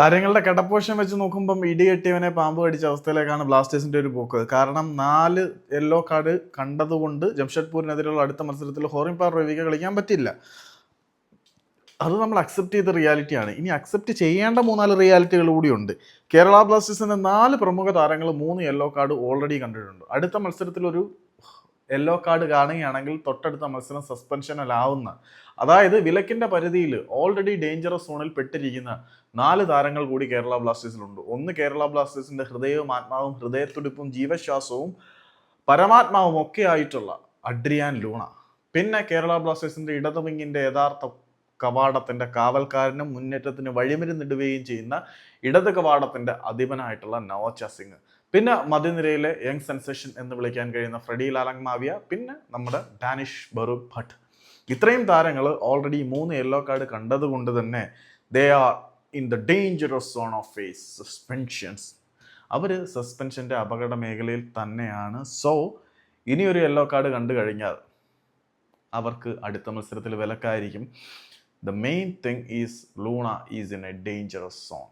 താരങ്ങളുടെ കിടപ്പോഷം വെച്ച് നോക്കുമ്പം ഇടികെട്ടിയവനെ പാമ്പ് കടിച്ച അവസ്ഥയിലേക്കാണ് ബ്ലാസ്റ്റേഴ്സിന്റെ ഒരു പോക്ക്. കാരണം നാല് യെല്ലോ കാർഡ് കണ്ടതുകൊണ്ട് ജംഷഡ്പൂരിനെതിരെയുള്ള അടുത്ത മത്സരത്തിൽ ഹോറിംപാർ രവിക്ക് കളിക്കാൻ പറ്റില്ല അത് നമ്മൾ അക്സെപ്റ്റ് ചെയ്ത റിയാലിറ്റിയാണ് ഇനി അക്സെപ്റ്റ് ചെയ്യേണ്ട മൂന്നാൽ റിയാലിറ്റികൾ കൂടിയുണ്ട്. കേരള ബ്ലാസ്റ്റേഴ്സിന്റെ നാല് പ്രമുഖ താരങ്ങൾ മൂന്ന് യെല്ലോ കാർഡ് ഓൾറെഡി കണ്ടിട്ടുണ്ട്. അടുത്ത മത്സരത്തിൽ ഒരു യെല്ലോ കാർഡ് കാണുകയാണെങ്കിൽ തൊട്ടടുത്ത മത്സരം സസ്പെൻഷനിലാവുന്ന അതായത് വിലക്കിന്റെ പരിധിയിൽ ഓൾറെഡി ഡേഞ്ചറസ് സോണിൽ പെട്ടിരിക്കുന്ന നാല് താരങ്ങൾ കൂടി കേരള ബ്ലാസ്റ്റേഴ്സിലുണ്ട് ഒന്ന് കേരള ബ്ലാസ്റ്റേഴ്സിന്റെ ഹൃദയവും ആത്മാവും ഹൃദയത്തുടിപ്പും ജീവശ്വാസവും പരമാത്മാവും ഒക്കെ ആയിട്ടുള്ള അഡ്രിയാൻ ലൂണ. പിന്നെ കേരള ബ്ലാസ്റ്റേഴ്സിന്റെ ഇടതുവിങ്ങിന്റെ യഥാർത്ഥ കവാടത്തിന്റെ കാവൽക്കാരനും മുന്നേറ്റത്തിന് വഴിമരുന്നിടുകയും ചെയ്യുന്ന ഇടത് കവാടത്തിന്റെ അധിപനായിട്ടുള്ള നവോച്ച സിംഗ്. പിന്നെ മധ്യനിരയിലെ യങ് സെൻസേഷൻ എന്ന് വിളിക്കാൻ കഴിയുന്ന ഫ്രെഡി ലാലങ് മാവിയ പിന്നെ നമ്മുടെ ഡാനിഷ് ബറു ഭട്ട്. ഇത്രയും താരങ്ങൾ ഓൾറെഡി മൂന്ന് യെല്ലോ കാർഡ് കണ്ടതുകൊണ്ട് തന്നെ they are in the dangerous zone of face suspensions അവർ സസ്പെൻഷന്റെ അപകട മേഖലയിൽ തന്നെയാണ്. സോ ഇനിയൊരു യെല്ലോ കാർഡ് കണ്ടു കഴിഞ്ഞാൽ അവർക്ക് അടുത്ത മത്സരത്തിൽ വിലക്കായിരിക്കും. The main thing is Luna is in a dangerous zone.